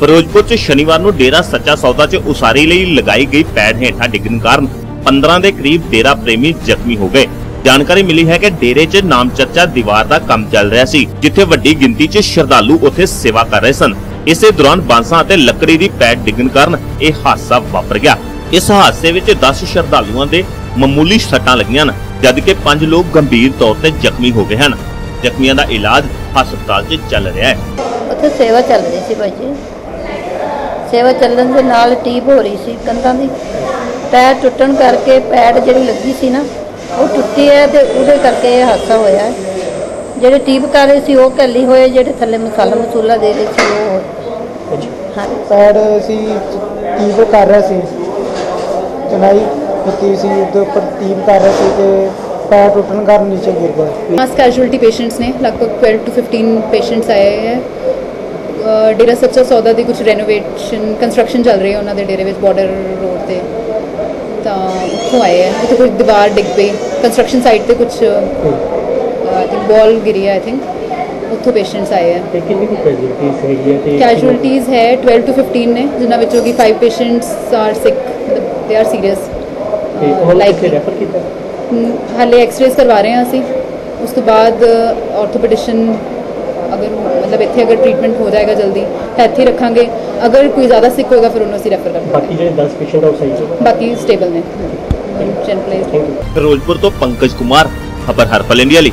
ਫਿਰੋਜ਼ਪੁਰ 'ਚ ਸ਼ਨੀਵਾਰ ਨੂੰ ਡੇਰਾ ਸੱਚਾ ਸੌਦਾ 'ਚ ਉਸਾਰੀ ਲਈ ਲਗਾਈ ਗਈ ਪੈਡ ਹੇਠਾਂ ਡਿੱਗਣ ਕਾਰਨ 15 ਦੇ ਕਰੀਬ ਡੇਰਾ ਪ੍ਰੇਮੀ ਜ਼ਖਮੀ ਹੋ ਗਏ। ਜਾਣਕਾਰੀ ਮਿਲੀ ਹੈ ਕਿ ਡੇਰੇ 'ਚ ਨਾਮਚਰਚਾ ਦੀਵਾਰ ਦਾ ਕੰਮ ਚੱਲ ਰਿਹਾ ਸੀ, ਜਿੱਥੇ ਵੱਡੀ ਗਿਣਤੀ 'ਚ ਸ਼ਰਧਾਲੂ ਉੱਥੇ ਸੇਵਾ ਕਰ ਰਹੇ ਸਨ। ਇਸੇ ਦੌਰਾਨ ਬਾਂਸਾਂ ਅਤੇ ਲੱਕੜੀ ਦੀ ਪੈਡ ਡਿੱਗਣ ਕਾਰਨ ਇਹ ਹਾਦਸਾ ਵਾਪਰ ਗਿਆ। ਇਸ ਹਾਦਸੇ ਵਿੱਚ 10 ਸ਼ਰਧਾਲੂਆਂ ਦੇ ਮਾਮੂਲੀ ਸੱਟਾਂ ਲੱਗੀਆਂ ਹਨ, ਜਦਕਿ 5 ਲੋਕ ਗੰਭੀਰ ਤੌਰ ਤੇ ਜ਼ਖਮੀ ਹੋ ਗਏ ਹਨ। ਜ਼ਖਮੀਆਂ ਦਾ ਇਲਾਜ ਹਸਪਤਾਲ 'ਚ ਚੱਲ ਰਿਹਾ ਹੈ। ਉੱਥੇ ਸੇਵਾ ਚੱਲ ਰਹੀ ਸੀ ਭਾਈ ਜੀ। ਸੇਵਾ ਚੱਲਣ ਦੇ ਨਾਲ ਟੀਪ ਹੋ ਰਹੀ ਸੀ ਕੰਧਾਂ ਦੀ। ਪੈਰ ਟੁੱਟਣ ਕਰਕੇ ਪੈਡ ਜਿਹੜੀ ਲੱਗੀ ਸੀ ਨਾ ਉਹ ਟੁੱਟੀ ਹੈ ਤੇ ਉਹਦੇ ਕਰਕੇ ਇਹ ਹਾਦਸਾ ਹੋਇਆ ਹੈ। ਜਿਹੜੇ ਟੀਪ ਕਰ ਰਹੇ ਸੀ ਉਹ ਕੱਲੀ ਹੋਏ ਜਿਹੜੇ ਥੱਲੇ ਮਸਾਲਾ ਮਸੂਲਾ ਦੇ ਰਹੇ ਸੀ ਉਹ। ਹਾਂ ਪੈਡ ਸੀ ਟੀਪ ਕਰ ਰਿਹਾ ਸੀ। ਚਨਾਈ ਕੀਤੀ ਸੀ ਉਹਦੇ ਉੱਪਰ ਟੀਪ ਕਰ ਰਿਹਾ ਸੀ ਤੇ ਪੈਰ ਟੁੱਟਣ ਕਾਰਨ ਨੀਚੇ ਗਿਰ ਗਿਆ। ਮਾਸ ਕੈਜੁਅਲਟੀ ਪੇਸ਼ੈਂਟਸ ਨੇ ਲਗਭਗ 12 ਤੋਂ 15 ਪੇਸ਼ੈਂਟਸ ਆਏ ਹੈ। ਡੇਰਾ ਸੱਚਾ ਸੌਦਾ ਦੀ ਕੁਝ ਰੈਨੋਵੇਸ਼ਨ ਕੰਸਟਰਕਸ਼ਨ ਚੱਲ ਰਹੀ ਹੈ ਉਹਨਾਂ ਦੇ ਡੇਰੇ ਵਿੱਚ ਬਾਰਡਰ ਰੋਡ ਤੇ। ਤਾਂ ਉੱਥੋਂ ਆਏ ਹੈ ਉੱਥੇ ਕੋਈ ਦੀਵਾਰ ਡਿੱਗ ਪਈ। ਕੰਸਟਰਕਸ਼ਨ ਸਾਈਟ ਤੇ ਕੁਝ ਆਈ ਥਿੰਕ ਬਾਲ ਗਿਰੀ ਆਈ ਥਿੰਕ ਉੱਥੋਂ ਪੇਸ਼ੈਂਟਸ ਆਏ ਹੈ ਤੇ ਕਿੰਨੀ ਕੁ ਕੈਜੁਅਲਟੀਜ਼ ਹੈਗੀ ਹੈ ਤੇ ਕੈਜੁਅਲਟੀਜ਼ ਹੈ 12 ਤੋਂ 15 ਨੇ ਜਿਨ੍ਹਾਂ ਵਿੱਚੋਂ ਕਿ 5 patients R sick they are serious ਕਿੱਥੇ ਰੈਫਰ ਕੀਤਾ? ਹਾਲੇ ਐਕਸ-ਰੇਜ਼ ਕਰਵਾ ਰਹੇ ਹਾਂ ਅਸੀਂ। ਉਸ ਤੋਂ ਬਾਅਦ ਆਰਥੋਪੈਡਿਸ਼ਨ ਅਗਰ ਮਤਲਬ ਇੱਥੇ ਅਗਰ ਟ੍ਰੀਟਮੈਂਟ ਹੋ ਜਾਏਗਾ ਜਲਦੀ ਤਾਂ ਇੱਥੇ ਹੀ ਰੱਖਾਂਗੇ। ਅਗਰ ਕੋਈ ਜ਼ਿਆਦਾ ਸਿਕ ਹੋਏਗਾ ਫਿਰ ਉਹਨੂੰ ਅਸੀਂ ਰੈਫਰ ਕਰ ਬਾਕੀ ਜਿਹੜੇ 10 ਪੇਸ਼ੈਂਟ ਆ ਉਹ ਸਹੀ ਹੈ ਬਾਕੀ ਸਟੇਬਲ ਨੇ। ਜਨਰਲਾਈਜ਼ ਥੈਂਕ ਯੂ ਫਿਰੋਜ਼ਪੁਰ ਤੋਂ ਪੰਕਜ ਕੁਮਾਰ ਖਬਰ ਹਰਪਲ ਇੰਡੀਆ ਲਈ।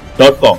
닷컴.